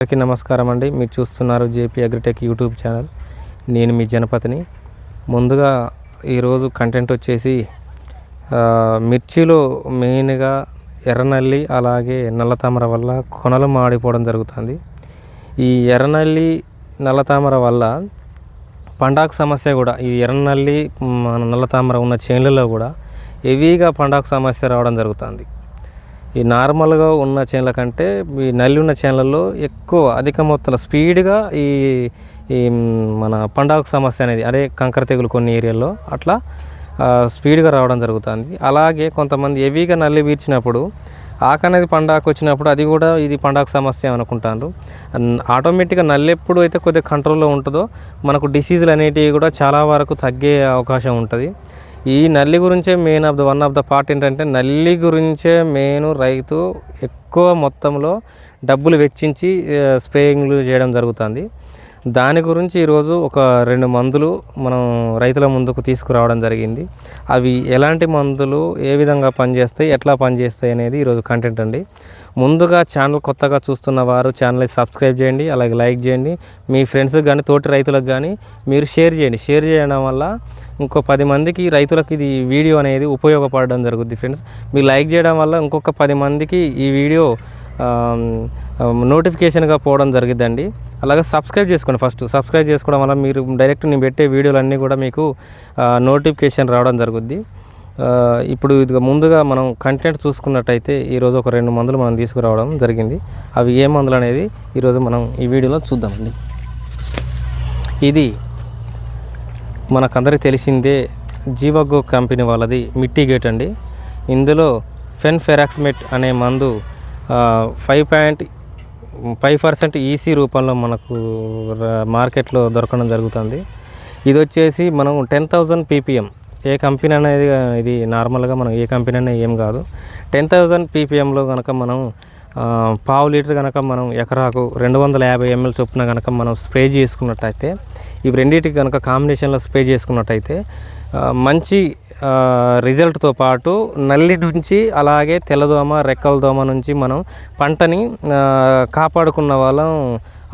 అందరికీ నమస్కారం అండి. మీరు చూస్తున్నారు జేపీ అగ్రిటెక్ యూట్యూబ్ ఛానల్. నేను మీ జనపతిని. ముందుగా ఈరోజు కంటెంట్ వచ్చేసి మిర్చిలో మెయిన్గా ఎర్రనల్లి అలాగే నల్లతామర వల్ల కొనలు మాడిపోవడం జరుగుతుంది. ఈ ఎర్రనల్లి నల్లతామర వల్ల పండాకు సమస్య కూడా ఈ ఎర్రనల్లి మన నల్లతామర ఉన్న చేనులలో కూడా హెవీగా పండాకు సమస్య రావడం జరుగుతుంది. ఈ నార్మల్గా ఉన్న చేనుల కంటే ఈ నల్లి ఉన్న చేనులలో ఎక్కువ అధిక మొత్తంలో స్పీడ్గా ఈ ఈ మన పండాకు సమస్య అనేది అదే కంకర తెగులు కొన్ని ఏరియాల్లో అట్లా స్పీడ్గా రావడం జరుగుతుంది. అలాగే కొంతమంది హెవీగా నల్లి వీర్చినప్పుడు ఆకు అనేది పండాకు వచ్చినప్పుడు అది కూడా ఇది పండాకు సమస్య అనుకుంటారు ఆటోమేటిక్గా నల్లి ఎప్పుడు అయితే కొద్దిగా కంట్రోల్లో ఉంటుందో మనకు డిసీజులు అనేటివి కూడా చాలా వరకు తగ్గే అవకాశం ఉంటుంది. ఈ నల్లి గురించే main of the one of the part ఏంటంటే నల్లి గురించే మెయిన్ రైతు ఎక్కువ మొత్తంలో డబ్బులు వెచ్చించి స్ప్రేయింగ్లు చేయడం జరుగుతుంది. దాని గురించి ఈరోజు ఒక రెండు మందులు మనం రైతుల ముందుకు తీసుకురావడం జరిగింది. అవి ఎలాంటి మందులు ఏ విధంగా పనిచేస్తాయి ఎట్లా పనిచేస్తాయి అనేది ఈరోజు కంటెంట్ అండి. ముందుగా ఛానల్ కొత్తగా చూస్తున్న వారు ఛానల్ని సబ్స్క్రైబ్ చేయండి అలాగే లైక్ చేయండి. మీ ఫ్రెండ్స్కి కానీ తోటి రైతులకు కానీ మీరు షేర్ చేయండి. షేర్ చేయడం వల్ల ఇంకో పది మందికి రైతులకు ఇది వీడియో అనేది ఉపయోగపడడం జరుగుద్ది ఫ్రెండ్స్. మీరు లైక్ చేయడం వల్ల ఇంకొక పది మందికి ఈ వీడియో నోటిఫికేషన్గా పోవడం జరిగిద్దండి. అలాగే సబ్స్క్రైబ్ చేసుకోండి ఫస్ట్. సబ్స్క్రైబ్ చేసుకోవడం వల్ల మీరు డైరెక్ట్ నేను పెట్టే వీడియోలన్నీ కూడా మీకు నోటిఫికేషన్ రావడం జరుగుద్ది. ఇప్పుడు ఇది ముందుగా మనం కంటెంట్ చూసుకున్నట్టయితే ఈరోజు ఒక రెండు మందులు మనం తీసుకురావడం జరిగింది. అవి ఏ మందులు అనేది ఈరోజు మనం ఈ వీడియోలో చూద్దామండి. ఇది మనకందరికీ తెలిసిందే జీవగో కంపెనీ వాళ్ళది మిట్టి గేట్ అండి. ఇందులో ఫెన్ ఫెరాక్స్మెట్ అనే మందు five point five percent EC రూపంలో మనకు మార్కెట్లో దొరకడం జరుగుతుంది. ఇది వచ్చేసి మనం టెన్ థౌజండ్ పీపీఎం ఏ కంపెనీ అనేది ఇది నార్మల్గా మనం ఏ కంపెనీ అనేది ఏం కాదు. టెన్ థౌజండ్ పీపీఎంలో కనుక మనం పావు లీటర్ కనుక మనం ఎకరాకు రెండు వందల యాభై ఎంఎల్ చొప్పున కనుక మనం స్ప్రే చేసుకున్నట్టయితే ఇవి రెండింటికి కనుక కాంబినేషన్లో స్ప్రే చేసుకున్నట్టయితే మంచి రిజల్ట్తో పాటు నల్లి నుంచి అలాగే తెల్లదోమ రెక్కల దోమ నుంచి మనం పంటని కాపాడుకున్న వాళ్ళం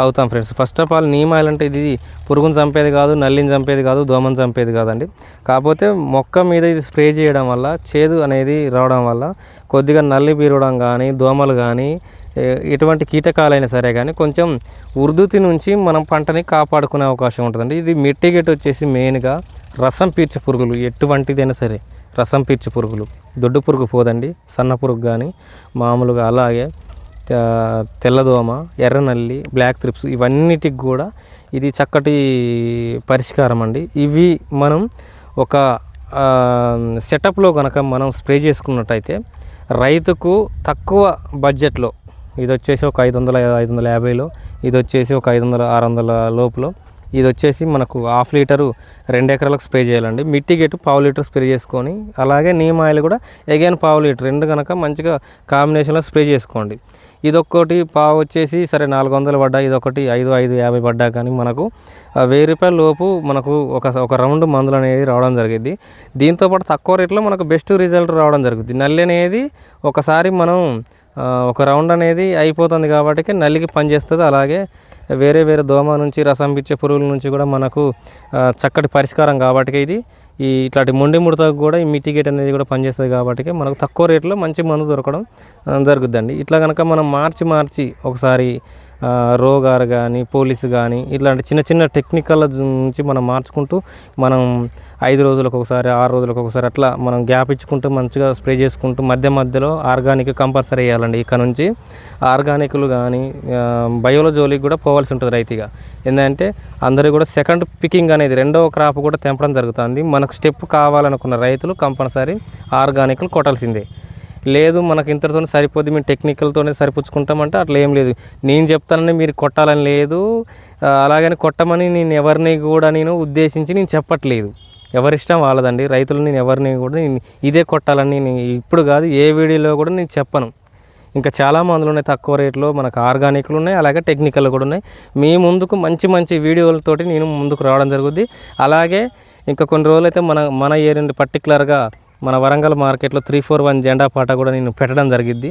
అవుతాం friends. First of all neem oil అంటే ఇది పురుగును చంపేది కాదు నల్లిని చంపేది కాదు దోమను చంపేది కాదండి. కాకపోతే మొక్క మీద ఇది స్ప్రే చేయడం వల్ల చేదు అనేది రావడం వల్ల కొద్దిగా నల్లి పీరవడం కానీ దోమలు కానీ ఎటువంటి కీటకాలైనా సరే కానీ కొంచెం ఉర్దుతి నుంచి మనం పంటని కాపాడుకునే అవకాశం ఉంటుందండి. ఇది మిట్టిగేట్ వచ్చేసి మెయిన్గా రసం పీర్చు పురుగులు ఎటువంటిదైనా సరే. రసం పీర్చు పురుగులు. దొడ్డు పురుగు పోదండి. సన్న పురుగు కానీ మామూలుగా అలాగే తెల్లదోమ ఎర్రనల్లి బ్లాక్ త్రిప్స్ ఇవన్నిటికి కూడా ఇది చక్కటి పరిష్కారం అండి. ఇవి మనం ఒక సెటప్లో కనుక మనం స్ప్రే చేసుకున్నట్టయితే రైతుకు తక్కువ బడ్జెట్లో ఇది వచ్చేసి ఒక ఐదు వందల ఐదు వందల యాభైలో ఇది వచ్చేసి ఒక ఐదు వందల ఆరు వందల లోపులో ఇది వచ్చేసి మనకు హాఫ్ లీటరు రెండు ఎకరాలకు స్ప్రే చేయాలండి. మిట్టి గెట్టు పావు లీటర్ స్ప్రే చేసుకొని అలాగే నీమ్ ఆయిల్ కూడా ఎగైన్ పావు లీటర్ రెండు కనుక మంచిగా కాంబినేషన్లో స్ప్రే చేసుకోండి. ఇదొక్కటి పావు వచ్చేసి సరే నాలుగు వందలు పడ్డా ఇదొకటి ఐదు ఐదు యాభై పడ్డా కానీ మనకు వెయ్యి రూపాయల లోపు మనకు ఒక ఒక రౌండ్ మందులు అనేది రావడం జరిగింది. దీంతోపాటు తక్కువ రేట్లో మనకు బెస్ట్ రిజల్ట్ రావడం జరుగుతుంది. నల్లి అనేది ఒకసారి మనం ఒక రౌండ్ అనేది అయిపోతుంది కాబట్టి నల్లికి పనిచేస్తుంది. అలాగే వేరే వేరే దోమ నుంచి రసం పిచ్చే పురుగుల నుంచి కూడా మనకు చక్కటి పరిష్కారం కాబట్టి ఇది. ఈ ఇట్లాంటి మొండి ముడతకు కూడా ఈ మిటిగేట్ అనేది కూడా పనిచేస్తుంది కాబట్టి మనకు తక్కువ రేట్లో మంచి మందు దొరకడం జరుగుద్దండి. ఇట్లా కనుక మనం మార్చి మార్చి ఒకసారి రోగారు కానీ పోలీసు కానీ ఇట్లాంటి చిన్న చిన్న టెక్నికల్ నుంచి మనం మార్చుకుంటూ మనం ఐదు రోజులకు ఒకసారి ఆరు రోజులకు ఒకసారి అట్లా మనం గ్యాప్ ఇచ్చుకుంటూ మంచిగా స్ప్రే చేసుకుంటూ మధ్య మధ్యలో ఆర్గానిక్ కంపల్సరీ వేయాలండి. ఇక్కడ నుంచి ఆర్గానిక్లు కానీ బయోలో జోలికి కూడా పోవాల్సి ఉంటుంది రైతుగా. ఎందుకంటే అందరూ కూడా సెకండ్ పికింగ్ అనేది రెండవ క్రాప్ కూడా తెంపడం జరుగుతుంది. మనకు స్టెప్ కావాలనుకున్న రైతులు కంపల్సరీ ఆర్గానిక్లు కొట్టాల్సిందే. లేదు మనకి ఇంతటితో సరిపోద్ది మేము టెక్నికల్తోనే సరిపుచ్చుకుంటామంటే అట్లా ఏం లేదు. నేను చెప్తానని మీరు కొట్టాలని లేదు. అలాగని కొట్టమని నేను ఎవరిని కూడా నేను ఉద్దేశించి నేను చెప్పట్లేదు. ఎవరిష్టం వాళ్ళదండి. రైతులు నేను ఎవరిని కూడా నేను ఇదే కొట్టాలని నేను ఇప్పుడు కాదు ఏ వీడియోలో కూడా నేను చెప్పను. ఇంకా చాలా మందులు ఉన్నాయి తక్కువ రేట్లో మనకు ఆర్గానిక్లు ఉన్నాయి అలాగే టెక్నికల్ కూడా ఉన్నాయి. మీ ముందుకు మంచి మంచి వీడియోలతోటి నేను ముందుకు రావడం జరుగుద్ది. అలాగే ఇంకా కొన్ని రోజులైతే మన మన ఏరియా పర్టికులర్గా మన వరంగల్ మార్కెట్లో త్రీ ఫోర్ వన్ జెండా పాట కూడా నేను పెట్టడం జరిగిద్ది.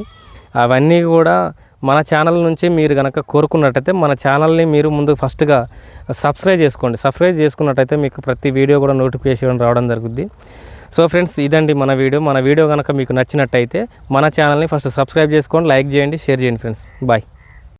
అవన్నీ కూడా మన ఛానల్ నుంచి మీరు కనుక కోరుకున్నట్టయితే మన ఛానల్ని మీరు ముందు ఫస్ట్గా సబ్స్క్రైబ్ చేసుకోండి. సబ్స్క్రైబ్ చేసుకున్నట్టయితే మీకు ప్రతి వీడియో కూడా నోటిఫికేషన్ రావడం జరుగుద్ది. సో ఫ్రెండ్స్ ఇదండి మన వీడియో. మన వీడియో కనుక మీకు నచ్చినట్టయితే మన ఛానల్ని ఫస్ట్ సబ్స్క్రైబ్ చేసుకోండి లైక్ చేయండి షేర్ చేయండి ఫ్రెండ్స్. బాయ్.